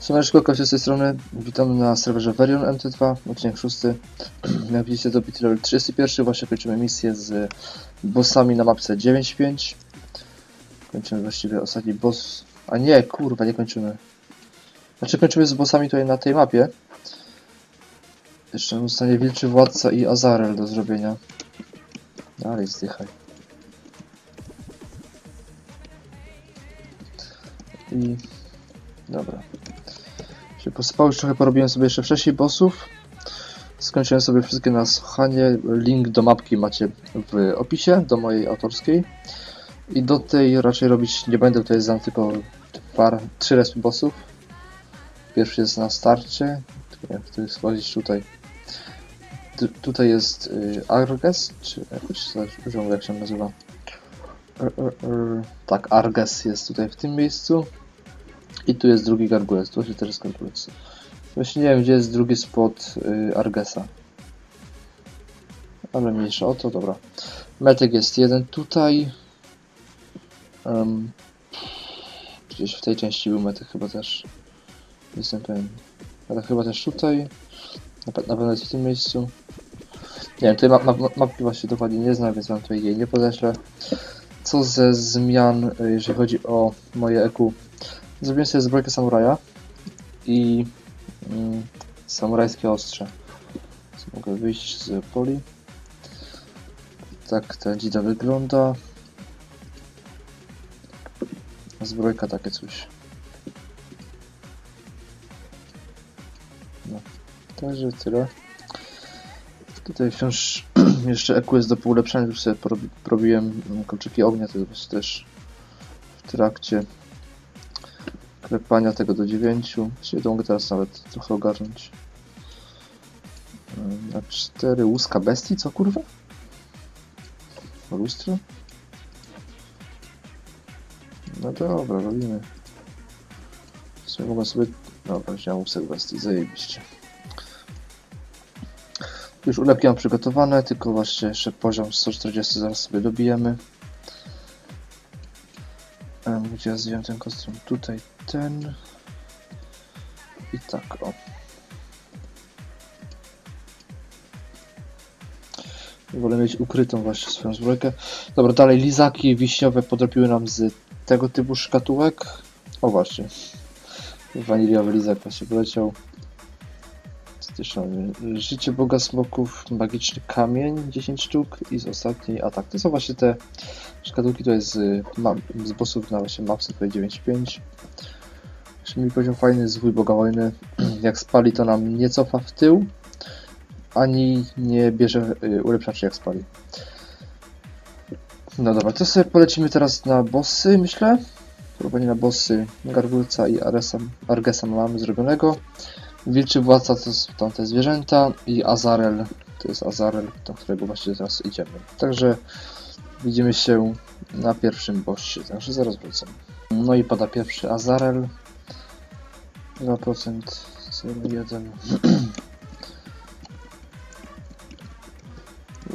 Siemaneczko, z tej strony. Witam na serwerze Verion MT2, odcinek 6. Jak widzicie to bit level 31, właśnie kończymy misję z bossami na mapce 9.5. Kończymy właściwie ostatni boss... A nie, kurwa, nie kończymy. Znaczy kończymy z bossami tutaj na tej mapie. Jeszcze zostanie Wilczy Władca i Azarel do zrobienia. Dalej zdychaj. I... Dobra się posypało. Już trochę porobiłem sobie jeszcze wcześniej bossów. Skończyłem sobie wszystkie na słuchanie. Link do mapki macie w opisie, do mojej autorskiej. I do tej raczej robić nie będę, tutaj znam tylko dwa, trzy respy bossów. Pierwszy jest na starcie. Jak to jest tutaj. Tu- tutaj jest y, Arges, czy jakoś to jak się nazywa. Er, er, er. Tak, Arges jest tutaj w tym miejscu. I tu jest drugi gargulec, tu się też jest. Właśnie nie wiem, gdzie jest drugi spot y, Argesa. Ale mniejsza o to, dobra. Metek jest jeden tutaj. Um, gdzieś w tej części był metek chyba też. Jestem pewien. Ale chyba też tutaj. Na, pe- na pewno jest w tym miejscu. Nie wiem, tutaj ma, ma, mapki właśnie dokładnie nie znam, więc wam tutaj jej nie podeślę. Co ze zmian, y, jeżeli chodzi o moje EQ Zrobiłem sobie zbrojkę samuraja i mm, samurajskie ostrze. Mogę wyjść z poli. Tak ta dzida wygląda. Zbrojka takie coś. No, także tyle. Tutaj wciąż jeszcze EQ jest do poulepszania, już sobie porobi- porobiłem kolczyki ognia, to jest też w trakcie klepania tego do 9. Właściwie to mogę teraz nawet trochę ogarnąć. Na 4 łuska bestii, co kurwa? Lustro? No dobra, robimy. W mogę sobie... Dobra, wziąłem łusek bestii, zajebiście. Już ulepki mam przygotowane, tylko właśnie jeszcze poziom 140 zaraz sobie dobijemy. Gdzie ja zdjąłem ten kostium? Tutaj ten. I tak, o. Wolę mieć ukrytą właśnie swoją zbrojkę. Dobra, dalej lizaki wiśniowe podrobiły nam z tego typu szkatułek. O właśnie. Waniliowy lizak właśnie poleciał. Życie Boga Smoków, magiczny kamień, 10 sztuk i z ostatniej atak. To są właśnie te szkatułki, to jest z, ma, z bossów na właśnie mapsy tutaj 9.5. Jeszcze mi poziom fajny, zwój Boga Wojny. Jak spali to nam nie cofa w tył, ani nie bierze y, ulepszaczy jak spali. No dobra, to sobie polecimy teraz na bossy, myślę. Próbowanie na bossy Gargulca i Aresa, Argesa mamy zrobionego. Wilczy Władca to są tamte zwierzęta i Azarel to jest Azarel, do którego właśnie teraz idziemy. Także widzimy się na pierwszym bossie, także zaraz wrócę. No i pada pierwszy Azarel. 2% 0,1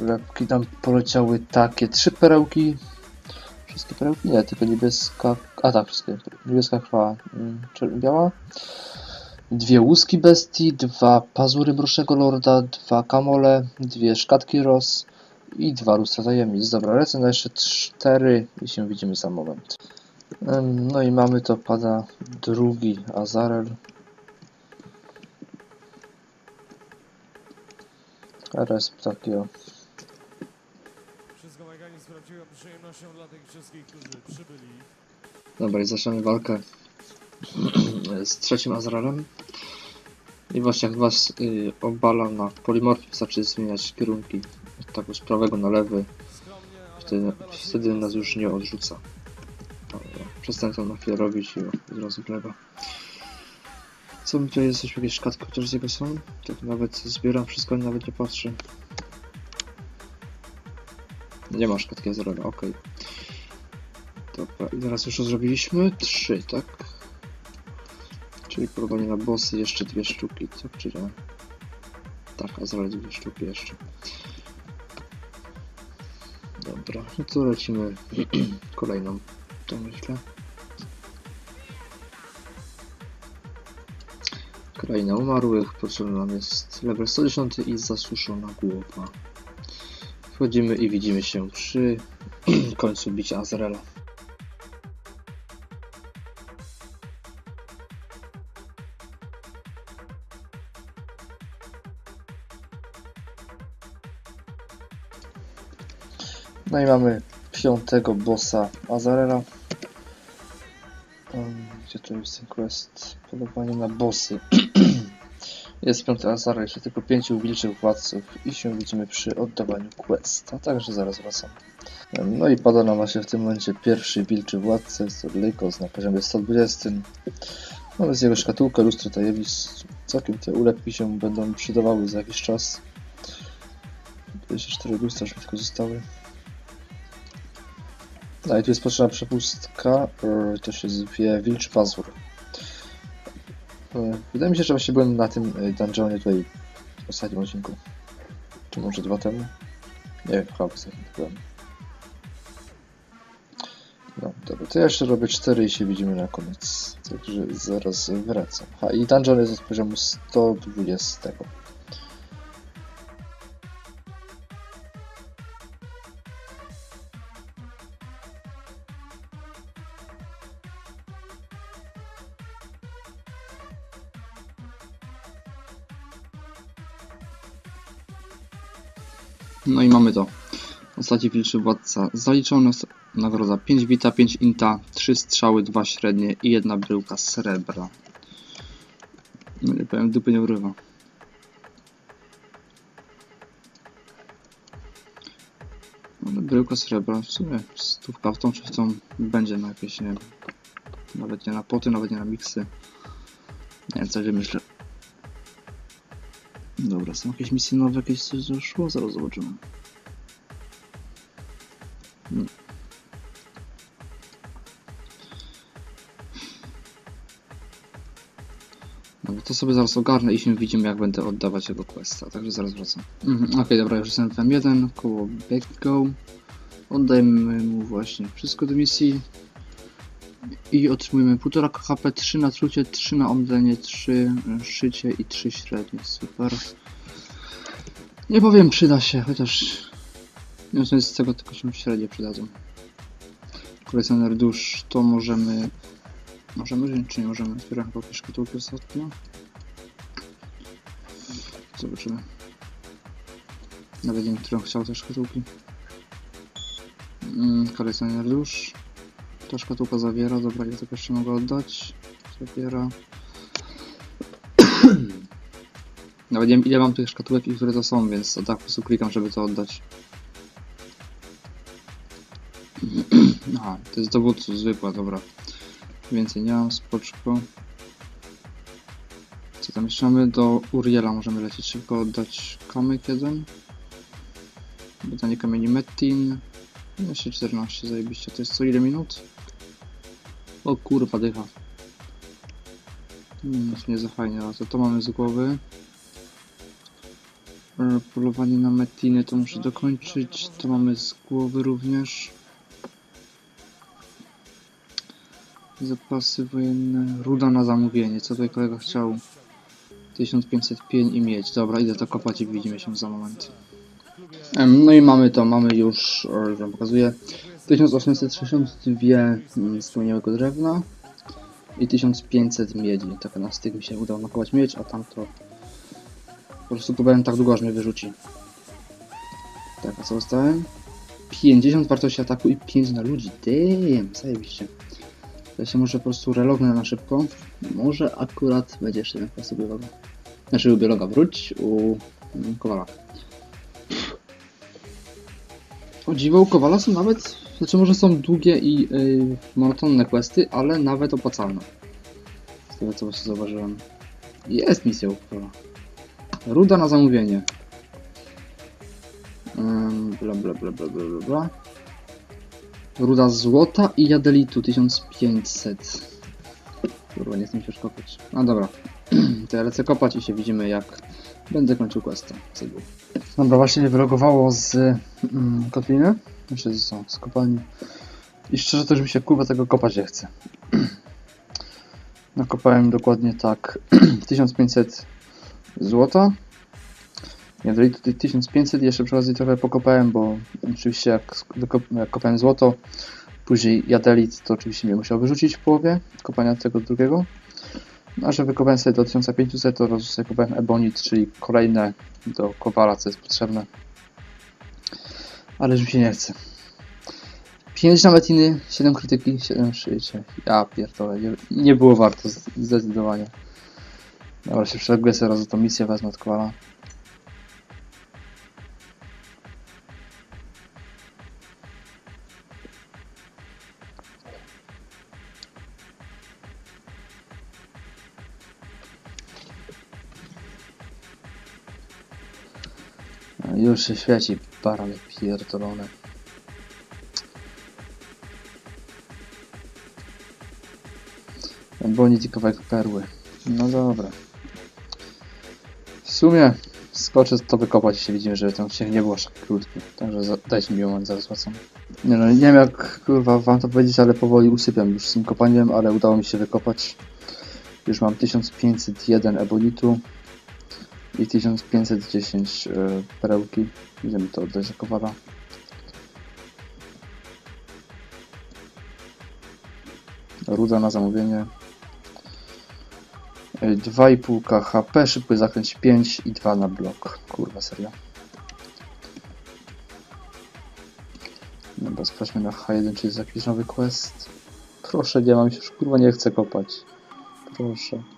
Lepki tam poleciały takie trzy perełki. Wszystkie perełki? Nie, tylko niebieska. A tak, wszystkie. Niebieska krwa, mm, biała. Dwie łuski bestii, dwa pazury mrocznego lorda, dwa kamole, dwie szkatki ros i dwa lustra tajemnic. Dobra, lecę na jeszcze cztery i się widzimy za moment. No i mamy to, pada drugi Azarel. Resp takiego. Wszystko mechaniczne z prawdziwą przyjemnością dla tych wszystkich, którzy przybyli. Dobra, i zaczynamy walkę z trzecim Azrarem. I właśnie jak was y, obala na polimorfie, wystarczy zmieniać kierunki tak z prawego na lewy, wtedy, wtedy nas już nie odrzuca. Dobra, przestań to na chwilę robić i od razu gleba. Co mi tutaj jest? Coś jakieś szkatki chociaż z jego są? Tak nawet zbieram wszystko, nawet nie patrzę. Nie ma szkatki Azrara, okej. Dobra, i teraz już zrobiliśmy. Trzy, tak? Czyli polowanie na bossy, jeszcze dwie sztuki, co? Czy nie? Tak, a zaraz dwie sztuki jeszcze. Dobra, no to lecimy kolejną, to myślę. Kraina umarłych, potrzebny jest level 110 i zasuszona głowa. Wchodzimy i widzimy się przy końcu bicia Azraela. No i mamy piątego bossa Azarela. Um, gdzie to jest ten quest? Polowanie na bossy. jest piąty Azarel, jeszcze tylko pięciu wilczych władców i się widzimy przy oddawaniu questa, także zaraz wracam. No i pada nam właśnie w tym momencie pierwszy wilczy władca, jest to Lykos na poziomie 120. Mamy z jego szkatułkę, lustro tajemnic. Całkiem te ulepki się będą przydawały za jakiś czas. 24 lustra już tylko zostały. No i tu jest potrzebna przepustka, e, to się zwie Wilcz Pazur. E, Wydaje mi się, że właśnie byłem na tym e, dungeonie tutaj w ostatnim odcinku. Czy może dwa temu? Nie wiem, chyba w byłem. No, dobra, to ja jeszcze robię 4 i się widzimy na koniec. Także zaraz wracam. Ha, i dungeon jest od poziomu 120. Ostatni wilczy władca zaliczony. Nagroda 5 bita, 5 inta, 3 strzały, 2 średnie i jedna bryłka srebra. No nie powiem, dupy nie urywa. Ale bryłka srebra, w sumie stówka w tą czy w tą będzie na jakieś, nie nawet nie na poty, nawet nie na miksy. Nie wiem, co się myślę. Dobra, są jakieś misje nowe, jakieś coś doszło? Zaraz zobaczymy. Dobra, to sobie zaraz ogarnę i się widzimy, jak będę oddawać jego questa, także zaraz wracam. Mhm, Okej, dobra, już jestem w M1, koło Backgo. Oddajmy mu właśnie wszystko do misji. I otrzymujemy 1,5 HP, 3 na trucie, 3 na omdlenie, 3 szycie i 3 średnie. Super. Nie powiem, przyda się, chociaż wiem, z tego tylko się średnie przydadzą. Kolekcjoner dusz to możemy. Możemy wziąć, czy nie możemy? Chyba jakieś szkatułki ostatnio. Zobaczymy. Nawet nie wiem, którą chciał te szkatułki. Mm, kolekcjoner dusz. Ta szkatułka zawiera, dobra, ile tego jeszcze mogę oddać? Zawiera. Nawet nie wiem ile mam tych szkatułek i które to są, więc to tak po prostu klikam, żeby to oddać. Aha, to jest dowódców, zwykła, dobra. Więcej nie mam, spoczko. Co tam jeszcze mamy? Do Uriela możemy lecieć szybko, oddać kamyk jeden. Badanie kamieni Metin. Jeszcze 14, zajebiście. To jest co ile minut? O kurwa, dycha. Hmm, nie za fajnie, ale to, to mamy z głowy. E, Polowanie na metiny to muszę dokończyć. To mamy z głowy również. Zapasy wojenne. Ruda na zamówienie. Co tutaj kolega chciał? 1505 i mieć. Dobra, idę to kopać i widzimy się za moment. No i mamy to, mamy już, już wam pokazuję, 1862 mm, skamieniałego drewna i 1500 miedzi. Tak na styk mi się udało nakować miedź, a tamto po prostu próbowałem tak długo, aż mnie wyrzuci. Tak, a co dostałem? 50 wartości ataku i 5 na ludzi. Damn, zajebiście. Ja się może po prostu relognę na szybko. Może akurat będzie jeszcze jeden pas biologa. Znaczy u biologa wróć, u mm, Kowala. O dziwo, u Kowala są nawet, znaczy może są długie i yy, monotonne questy, ale nawet opłacalne. Z tego co właśnie zauważyłem. Jest misja u Kowala. Ruda na zamówienie. Bla bla bla bla bla bla bla. Ruda złota i jadelitu 1500. Kurwa, nie chcę się już kopać. No dobra. to ja lecę kopać i się widzimy jak będę kończył questa. Cyglu. Dobra, właśnie mnie wylogowało z mm, kotliny, znaczy co, z kopalni. I szczerze to już mi się kurwa tego kopać nie chce. Nakopałem dokładnie tak 1500 złota. Dali tutaj 1500 jeszcze przy okazji trochę pokopałem, bo oczywiście jak, jak kopałem złoto, później jadelit, to oczywiście mnie musiał wyrzucić w połowie kopania tego drugiego. No, a że wykopałem sobie do 1500, to od razu sobie kopałem ebonit, czyli kolejne do kowala, co jest potrzebne. Ale już mi się nie chce. 5 na metiny, 7 krytyki, 7 szyjcie. Ja pierdolę, nie, nie było warto, zdecydowanie. Dobra, się przeległem sobie raz tą misję, wezmę od kowala. Już się świeci, barany pierdolone. Bonit i kawałek perły. No dobra. W sumie skoczę to wykopać i się widzimy, że ten odcinek nie był aż krótki. Także dajcie mi moment, zaraz wracam. Nie no, nie wiem jak kurwa wam to powiedzieć, ale powoli usypiam już z tym kopaniem, ale udało mi się wykopać. Już mam 1501 ebolitu i 1510 e, perełki. Idziemy to oddać za kowala. Ruda na zamówienie. E, 2,5 HP, szybko zakręć 5 i 2 na blok. Kurwa, serio. Dobra, sprawdźmy na H1, czy jest jakiś nowy quest. Proszę, nie mam się już kurwa nie chcę kopać. Proszę.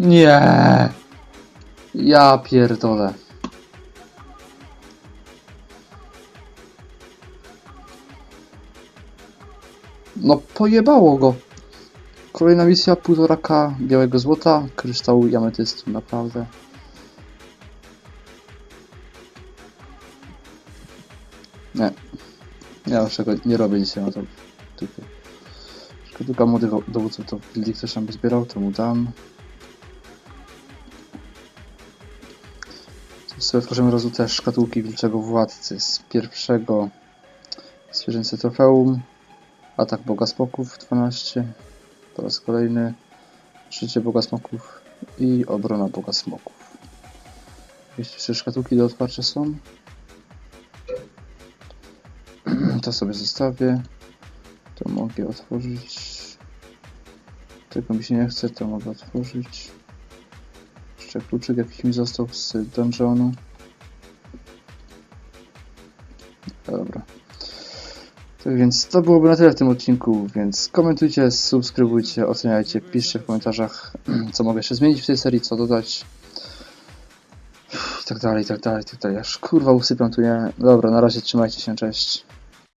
Nie. Ja pierdolę. No pojebało go. Kolejna misja, 1,5k białego złota, kryształu i ametystu, naprawdę. Nie. Ja już tego nie robię dzisiaj na to. Tylko, tylko młodych dowódców to ktoś tam by zbierał, to mu dam. Sobie razu też szkatułki Wilczego Władcy z pierwszego zwierzęce trofeum. Atak Boga Smoków 12. Po raz kolejny życie Boga Smoków i obrona Boga Smoków. Jeśli trzy szkatułki do otwarcia są, to sobie zostawię. To mogę otworzyć. Tego mi się nie chce, to mogę otworzyć. Jeszcze kluczyk jakiś mi został z dungeonu. Dobra. Tak więc to byłoby na tyle w tym odcinku, więc komentujcie, subskrybujcie, oceniajcie, piszcie w komentarzach, co mogę jeszcze zmienić w tej serii, co dodać. I tak dalej, tak dalej, tak dalej. Aż kurwa usypiam tu, nie? Dobra, na razie trzymajcie się, cześć.